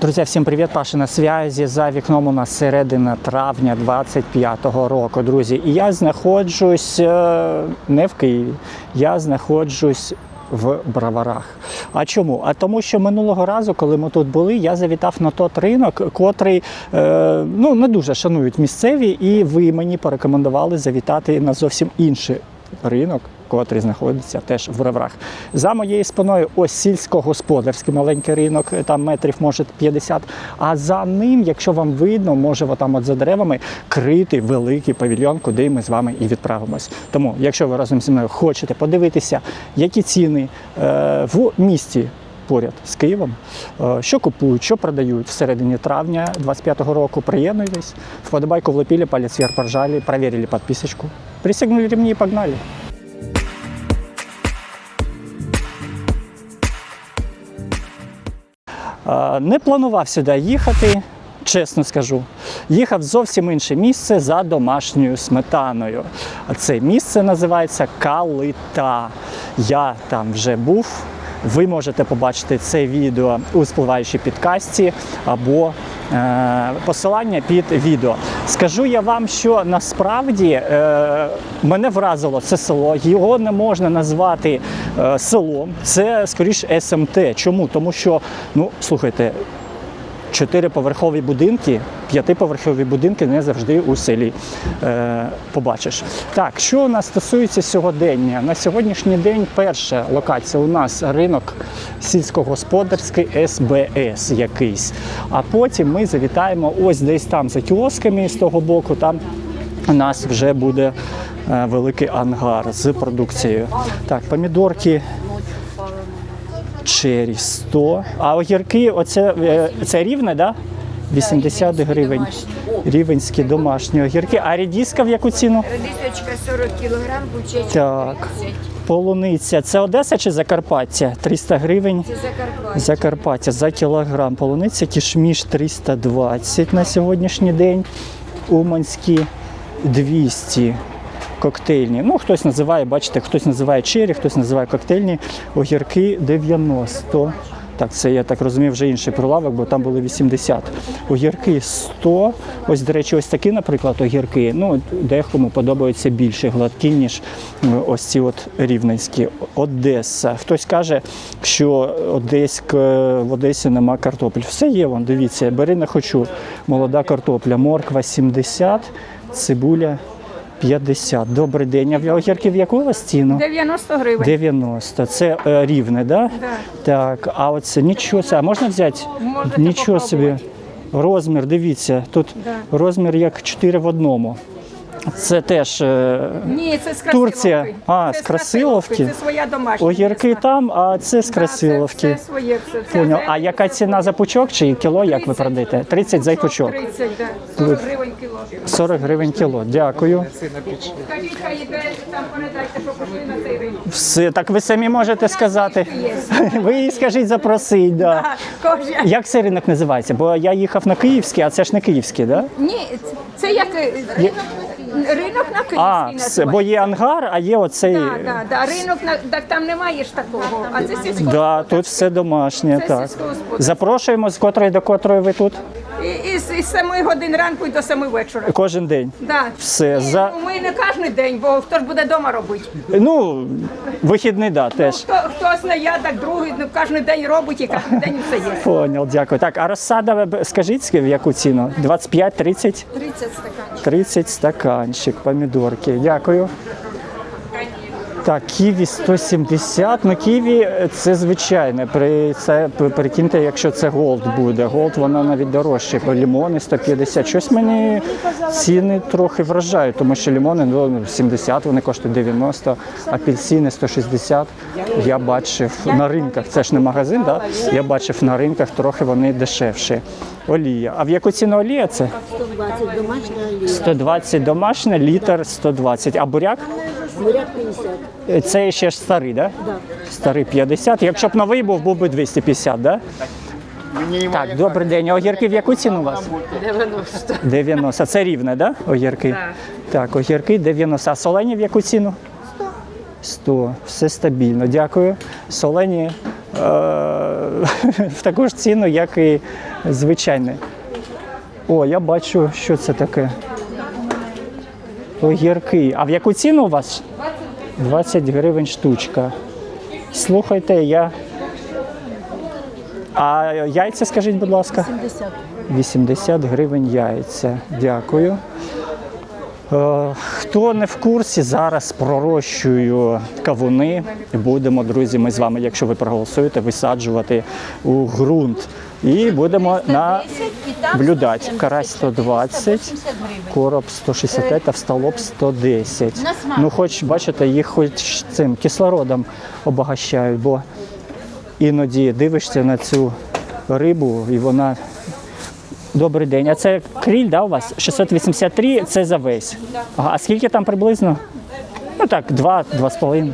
Друзі, всім привіт! Паша на зв'язі. За вікном у нас середина травня 25-го року, друзі. І я знаходжусь е, не в Києві, я знаходжусь в Броварах. А чому? А тому, що минулого разу, коли ми тут були, я завітав на той ринок, котрий е, ну, не дуже шанують місцеві, і ви мені порекомендували завітати на зовсім інший ринок. Котрий знаходиться теж в Броварах. За моєю спиною ось сільськогосподарський маленький ринок, там метрів може 50. А за ним, якщо вам видно, може отам от за деревами критий великий павільйон, куди ми з вами і відправимось. Тому, якщо ви разом зі мною хочете подивитися, які ціни е, в місті. Поряд з Києвом, Е, що купують, що продають всередині травня 25-го року. Приєднуйтесь, вподобайку влепили, палець вверх поржали, проверили підписочку, пристегнули ремні і погнали. Не планував сюди їхати, чесно скажу. Їхав зовсім інше місце за домашньою сметаною. А Це місце називається Калита. Я там вже був. Ви можете побачити це відео у спливаючій підкасті або посилання під відео. Скажу я вам, що насправді е, мене вразило це село. Його не можна назвати е, селом. Це скоріш СМТ. Чому? Тому що, ну слухайте, чотириповерхові будинки, п'ятиповерхові будинки не завжди у селі е, побачиш. Так, що у нас стосується сьогодення? На сьогоднішній день перша локація у нас ринок сільськогосподарський СБС якийсь. А потім ми завітаємо ось десь там за кіосками з того боку. Там у нас вже буде е, великий ангар з продукцією. Так, помідорки Чері 100. А огірки, оце е, це рівне, да? 80 гривень. Рівенські домашні огірки. А рідіска в яку ціну? Редисочка 40 кілограм, бучечка Так. 30. Полуниця. Це Одеса чи Закарпаття? 300 гривень. Це Закарпаття. Закарпаття за кілограм. Полуниця кішміш 320 на сьогоднішній день. Уманські 200. Коктейльні. Ну, хтось називає, бачите, хтось називає чері, хтось називає коктейльні. Огірки 90. Так, це я так розумію, вже інший прилавок, бо там були 80. Огірки 100. Ось, до речі, ось такі, наприклад, огірки. Ну, декому подобаються більше гладкі, ніж е, ось ці от рівненські. Одеса. Хтось каже, що Одеськ, в Одесі нема картоплі. Все є, вон, дивіться, бери не хочу. Молода картопля, морква 70, цибуля 50. Добрий день. А в огірки в яку у вас ціну? 90 гривень. 90. Це е, рівне, да? Да. Так, а оце нічого. собі. А можна взяти? Можете нічого собі. попробувати. Розмір, дивіться, тут розмір як 4 в одному. Це теж е, Ні, це з Турція. А, Це з Красиловки? Це своя домашня. огірки м'ясна. там, а це з Да, Красиловки. Це, це своє. Вся Поняв. А яка ціна за пучок чи кіло, як ви продаєте? 30 за пучок. 30, да. 40 гривень кіло. 40 гривень кіло. Дякую. Все, так ви самі можете сказати. Ви їй скажіть, запросіть. Да. Як цей ринок називається? Бо я їхав на Київський, а це ж не Київський, так? Да? Ні, це як е, ринок, ринок на Київській А, все, бо є ангар, а є оцей. Так, да, да. Ринок на так там немає ж такого. А це сільсько. Да, тут все домашнє. Це Так. сільськогосподарське. Запрошуємо з котрої до котрої ви тут із 7 годин ранку і до 7 вечора. кожен день. Да. Все, за- ну, ми не кожен день, бо хто ж буде вдома робити. Ну, вихідний, да, теж. Хто, хтось не я, так другий, ну кожен день робить і кожен день все є. Понял, дякую. Так, а розсада, ви б- скажіть, в яку ціну? 25, 30? 30 стаканчиків. 30 стаканчик, помідорки. Дякую. Так, ківі 170. Ну, ківі е, це звичайне. При це прикиньте, якщо це голд буде. Голд вона навіть дорожче. Лімони 150. Щось мені ціни трохи вражають, тому що лімони ну, 70, вони коштують 90, апельсини 160. Я бачив на ринках. Це ж не магазин, да? Я бачив на ринках трохи вони дешевші. Олія. А в яку ціну олія це? 120 домашня олія. 120 домашня, літр 120. А буряк? Буряк 50. Е, Це ще ж старий, да? Да. Старий 50. Якщо б новий був, був би 250, да? Так, добрий день. А огірки в яку ціну у вас? 90. 90. Це рівне, да? Огірки? Так, огірки 90. А солені в яку ціну? 100. 100. Все стабільно. Дякую. Солені в таку ж ціну, як і звичайне. О, я бачу, що це таке. Огірки. А в яку ціну у вас? 20 гривень штучка. Слухайте, я. А яйця, скажіть, будь ласка? 80 гривень яйця. Дякую. Е, Хто не в курсі, зараз пророщую кавуни. Будемо, друзі, ми з вами, якщо ви проголосуєте, висаджувати у ґрунт. І будемо на блюдать. Карась 120, короб 165 та встолоб 110. Ну, хоч, бачите, їх хоч цим кислородом обагащають, бо іноді дивишся на цю рибу і вона Добрий день. А це кріль, да, у вас? 683, це за весь. Ага, а скільки там приблизно? Ну так, 2, 2,5.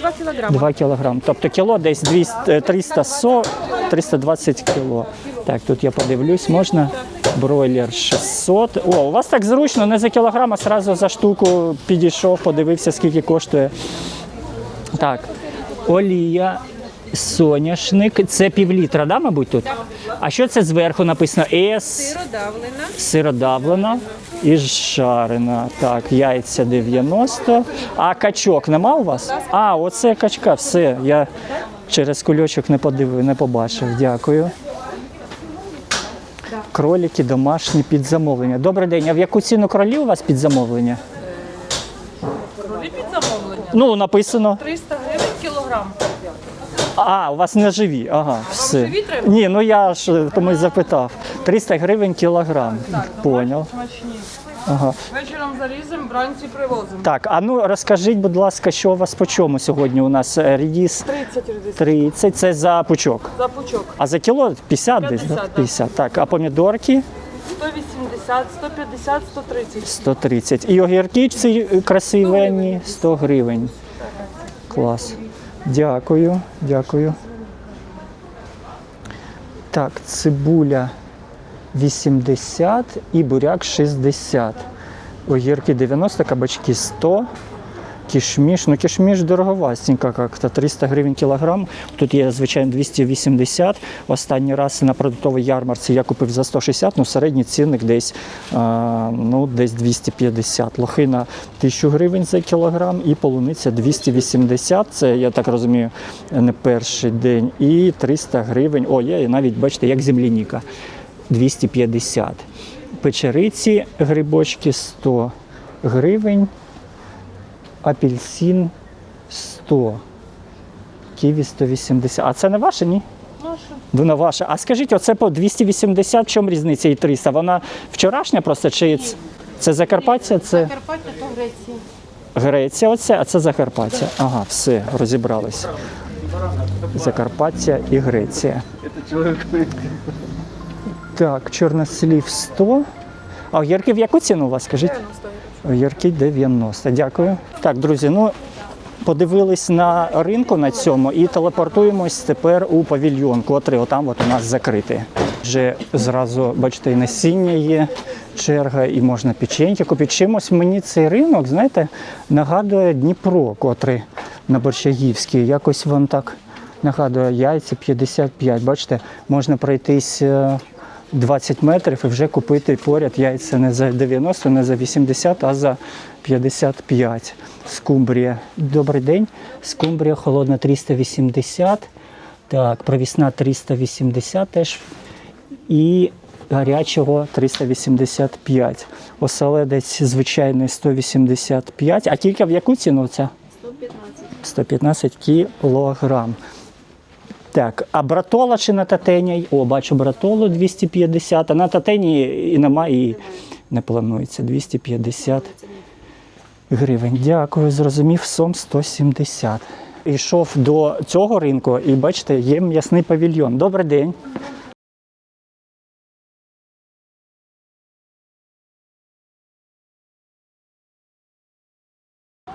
2 кілограми. 2 кілограм. Тобто кіло десь 200, е, 340, 320 кіло. Так, тут я подивлюсь, можна. Бройлер 600. О, у вас так зручно, не за кілограм, а одразу за штуку підійшов, подивився, скільки коштує. Так, олія, соняшник. Це півлітра, да, мабуть, тут? А що це зверху написано? С. Сиродавлена. Сиродавлена і жарена. Так, яйця 90. А качок нема у вас? А, оце качка, все. Я через кульочок не подивив, не побачив. Дякую. Кролики домашні під замовлення. Добрий день. А в яку ціну кролі у вас під замовлення? Кролі під замовлення. Ну, написано. 300 гривень кілограм. А, у вас не живі. Ага, все. живі треба? Ні, ну я ж е, тому й запитав. 300 гривень кілограм. Поняв. Смачні. Ага. Вечором зарізом, вранці привозимо. Так, а ну розкажіть, будь ласка, що у вас по чому сьогодні у нас е, рідіс 30 редис 30, це за пучок. за пучок. А за кіло 50 десь, 50, да? да. 50. Так, а помідорки 180, 150, 130. 130. І огірки ці красивенні 100 гривень. Клас. Дякую, дякую. Так, цибуля 80 і буряк 60. Огірки 90, кабачки 100. Кішміш, ну кішміш дороговастенько як-то, 300 гривень кілограм. Тут є, звичайно, 280. Останній раз на продуктовій ярмарці я купив за 160, ну середній цінник десь, ну, десь 250. Лохина 1000 гривень за кілограм і полуниця 280. Це, я так розумію, не перший день. І 300 гривень. О, є навіть, бачите, як земляніка. 250. Печериці грибочки 100 гривень апельсин 100, ківі 180. А це не ваше, ні? Наша. Вона ваша. А скажіть, оце по 280, в чому різниця і 300? Вона вчорашня просто чи це, це Закарпаття? Це Карпаття то Греція. Греція, оце, а це Закарпаття. Ага, все, розібралися. Закарпаття і Греція. Так, чорнослів 100. А огірки в яку ціну у вас, скажіть? Огірки 90. Дякую. Так, друзі, ну подивились на ринку на цьому і телепортуємось тепер у павільйон, котрий отам от у нас закритий. Вже зразу, бачите, і насіння є, черга, і можна печеньки купити. Чимось мені цей ринок, знаєте, нагадує Дніпро, котрий на Борщагівській. Якось вам так нагадує яйця 55. Бачите, можна пройтись. Е, 20 метрів і вже купити поряд яйця не за 90, не за 80, а за 55. Скумбрія. Добрий день. Скумбрія холодна 380. Так, провісна 380 теж. І гарячого 385. Оселедець звичайний 185. А тільки в яку ціну це? 115 кілограм. Так, а братола чи на татені? О, бачу братолу 250, а на татені і нема, і не планується. 250 гривень. Дякую, зрозумів, сом 170. Йшов до цього ринку і бачите, є м'ясний павільйон. Добрий день.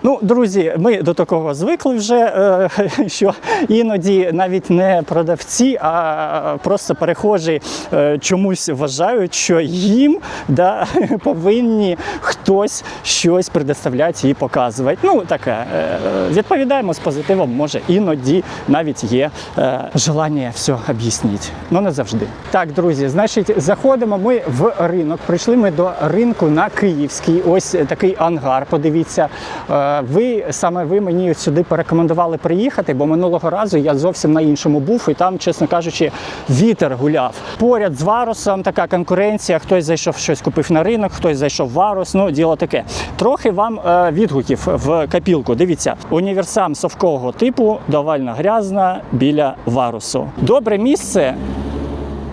Ну, друзі, ми до такого звикли вже, е, що іноді навіть не продавці, а просто перехожі е, чомусь вважають, що їм да, повинні х- хтось щось предоставляє і показує. Ну таке е, відповідаємо з позитивом. Може іноді навіть є е, желання все об'яснити. Ну не завжди. Так, друзі, значить, заходимо ми в ринок. Прийшли ми до ринку на Київський. Ось такий ангар. Подивіться, Е, ви саме ви мені сюди порекомендували приїхати, бо минулого разу я зовсім на іншому був, і там, чесно кажучи, вітер гуляв. Поряд з варусом така конкуренція. Хтось зайшов щось купив на ринок, хтось зайшов в варус. Ну, діло таке. Трохи вам е, відгуків в капілку. Дивіться, універсам совкового типу, довольно грязна біля варусу. Добре місце.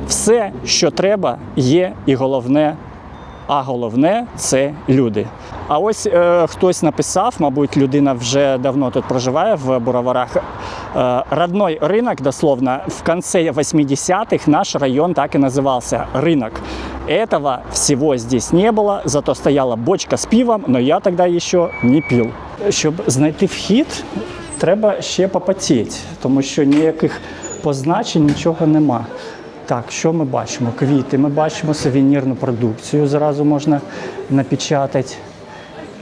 Все, що треба, є, і головне а головне це люди. А ось е, хтось написав, мабуть, людина вже давно тут проживає в Буроварах. Е, родной рынок, дословно, в конце 80-х наш район так и назывался – рынок. Этого всего здесь не было, зато стояла бочка з пивом, но я тогда еще не пил. Щоб знайти вхід, треба ще попотіти, тому що ніяких позначень нічого нема. Так, що ми бачимо? Квіти, ми бачимо сувенірну продукцію, зразу можна напечатати.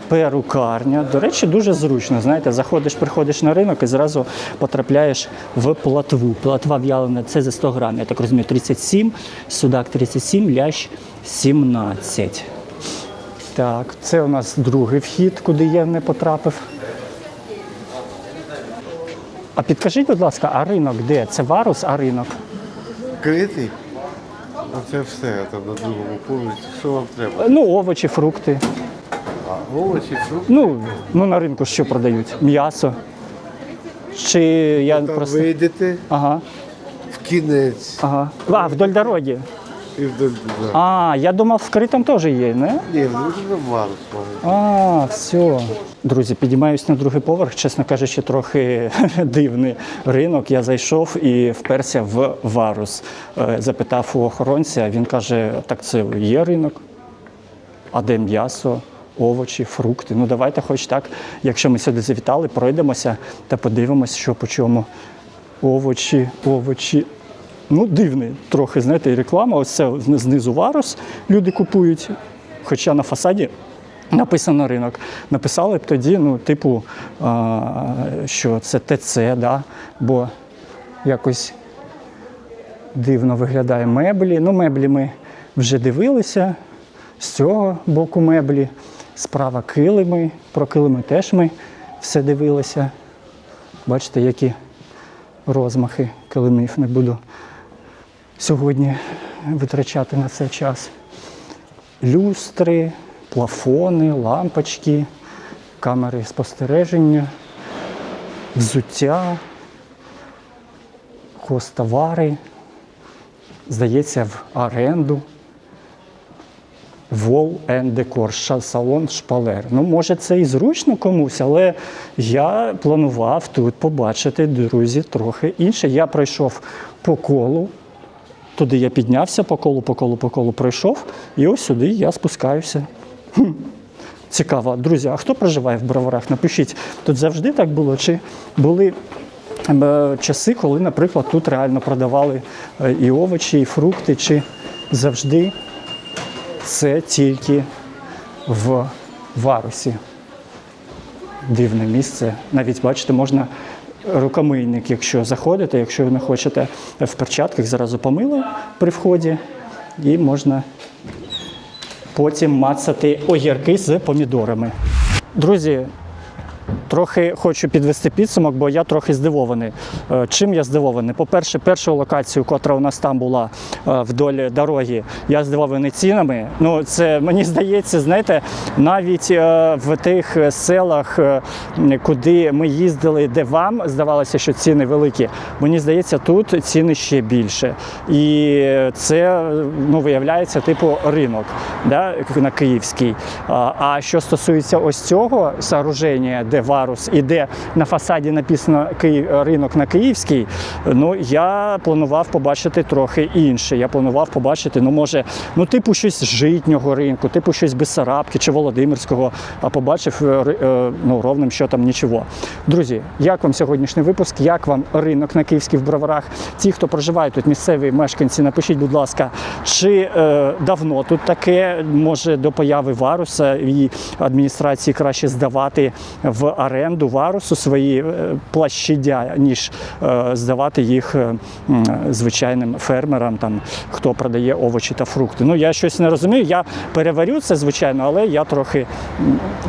Перукарня. До речі, дуже зручно. Знаєте, заходиш, приходиш на ринок і зразу потрапляєш в платву. Платва в'ялена це за 100 грам. Я так розумію, 37, судак 37, лящ 17. Так, це у нас другий вхід, куди я не потрапив. А підкажіть, будь ласка, а ринок де? Це варус, а ринок? Критий? Оце все там на другому поверсі. Що вам треба? Ну, овочі, фрукти. А, овочі, фрукти. Ну, ну на ринку що продають? М'ясо. Чи я Там просто. вийдете Ага, в кінець ага. А, вдоль дороги. І вдоль да. А, я думав, в критом теж є, не? Ні, ну вже варус. А, все. Друзі, підіймаюсь на другий поверх, чесно кажучи, трохи дивний ринок. Я зайшов і вперся в варус. Е, Запитав у охоронця, він каже: так це є ринок, а де м'ясо, овочі, фрукти. Ну давайте, хоч так, якщо ми сюди завітали, пройдемося та подивимося, що по чому. Овочі, овочі. Ну, дивний трохи, знаєте, реклама. Ось це знизу варус люди купують. Хоча на фасаді написано ринок. Написали б тоді, ну, типу, а, що це ТЦ, да? бо якось дивно виглядає меблі. Ну, меблі ми вже дивилися з цього боку меблі. Справа килими. Про килими теж ми все дивилися. Бачите, які розмахи килимів не буду сьогодні витрачати на це час. Люстри, плафони, лампочки, камери спостереження, взуття, хостовари, здається, в оренду. Вол Decor, салон шпалер. Ну, може, це і зручно комусь, але я планував тут побачити, друзі, трохи інше. Я пройшов по колу, туди я піднявся по колу, по колу, по колу пройшов, і ось сюди я спускаюся. Хм. Цікаво. Друзі, а хто проживає в Броварах? Напишіть, тут завжди так було? Чи були е, часи, коли, наприклад, тут реально продавали е, і овочі, і фрукти, чи завжди це тільки в варусі. Дивне місце. Навіть бачите, можна рукомийник, якщо заходите, якщо ви не хочете в перчатках, зразу помили при вході, і можна потім мацати огірки з помідорами. Друзі, Трохи хочу підвести підсумок, бо я трохи здивований. Е, Чим я здивований? По-перше, першу локацію, котра у нас там була е, вдоль дороги, я здивований цінами. Ну, це мені здається, знаєте, навіть е, в тих селах, куди ми їздили, де вам здавалося, що ціни великі, мені здається, тут ціни ще більше. І це ну, виявляється типу ринок да, на Київський. А що стосується ось цього сооруження, де де варус і де на фасаді написано «Київ, ринок на Київській, ну я планував побачити трохи інше. Я планував побачити, ну може, ну типу щось житнього ринку, типу щось Бесарабки чи Володимирського, а побачив е, е, ну, ровним счетом нічого. Друзі, як вам сьогоднішній випуск? Як вам ринок на Київських броварах? Ті, хто проживають тут, місцеві мешканці, напишіть, будь ласка, чи е, давно тут таке, може до появи варуса і адміністрації краще здавати в оренду варусу свої е, площадя, ніж е, здавати їх е, звичайним фермерам, там хто продає овочі та фрукти. Ну я щось не розумію. Я переварю це, звичайно, але я трохи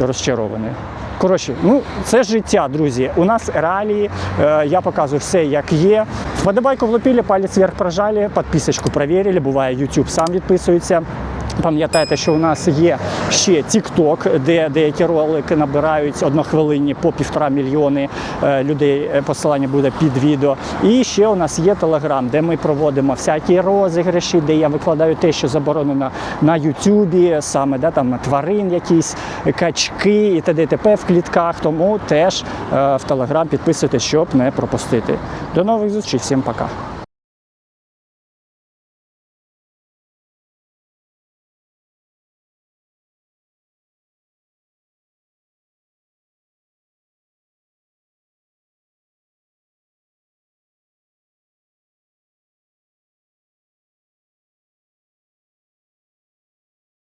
розчарований. Коротше, ну це життя, друзі. У нас реалії. Я показую все, як є. Вподобайку влупили, палець вверх прожали, підписочку перевірили. Буває, YouTube сам відписується. Пам'ятайте, що у нас є ще TikTok, де деякі ролики набирають однохвилинні по півтора мільйони е, людей. Е, Посилання буде під відео. І ще у нас є Telegram, де ми проводимо всякі розіграші, де я викладаю те, що заборонено на Ютубі, саме да, там тварин, якісь качки і т.д. т.п. в клітках. Тому теж е, в Telegram підписуйтесь, щоб не пропустити. До нових зустрічей, всім пока.